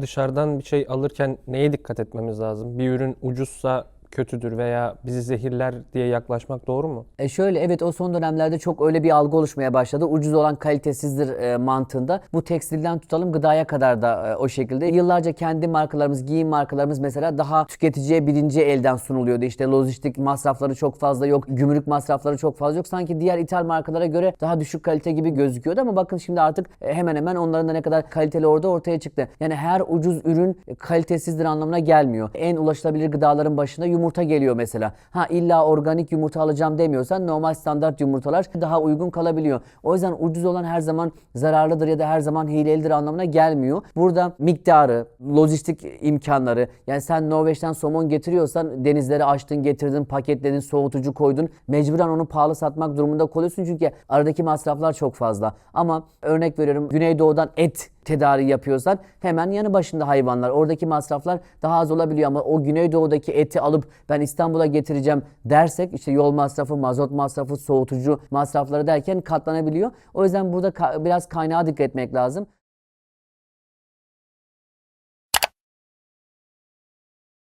Dışarıdan bir şey alırken neye dikkat etmemiz lazım? Bir ürün ucuzsa kötüdür veya bizi zehirler diye yaklaşmak doğru mu? E şöyle evet o son dönemlerde çok öyle bir algı oluşmaya başladı. Ucuz olan kalitesizdir e, mantığında. Bu tekstilden tutalım gıdaya kadar da e, o şekilde. Yıllarca kendi markalarımız, giyim markalarımız mesela daha tüketiciye birinci elden sunuluyordu. İşte lojistik masrafları çok fazla yok, gümrük masrafları çok fazla yok. Sanki diğer ithal markalara göre daha düşük kalite gibi gözüküyordu ama bakın şimdi artık e, hemen hemen onların da ne kadar kaliteli orada ortaya çıktı. Yani her ucuz ürün e, kalitesizdir anlamına gelmiyor. En ulaşılabilir gıdaların başında yumurta geliyor mesela. Ha illa organik yumurta alacağım demiyorsan normal standart yumurtalar daha uygun kalabiliyor. O yüzden ucuz olan her zaman zararlıdır ya da her zaman hilelidir anlamına gelmiyor. Burada miktarı, lojistik imkanları yani sen Norveç'ten somon getiriyorsan denizleri açtın, getirdin, paketledin, soğutucu koydun. Mecburen onu pahalı satmak durumunda kalıyorsun çünkü aradaki masraflar çok fazla. Ama örnek veriyorum Güneydoğu'dan et tedariği yapıyorsan hemen yanı başında hayvanlar. Oradaki masraflar daha az olabiliyor ama o Güneydoğu'daki eti alıp ben İstanbul'a getireceğim dersek işte yol masrafı, mazot masrafı, soğutucu masrafları derken katlanabiliyor. O yüzden burada ka- biraz kaynağa dikkat etmek lazım.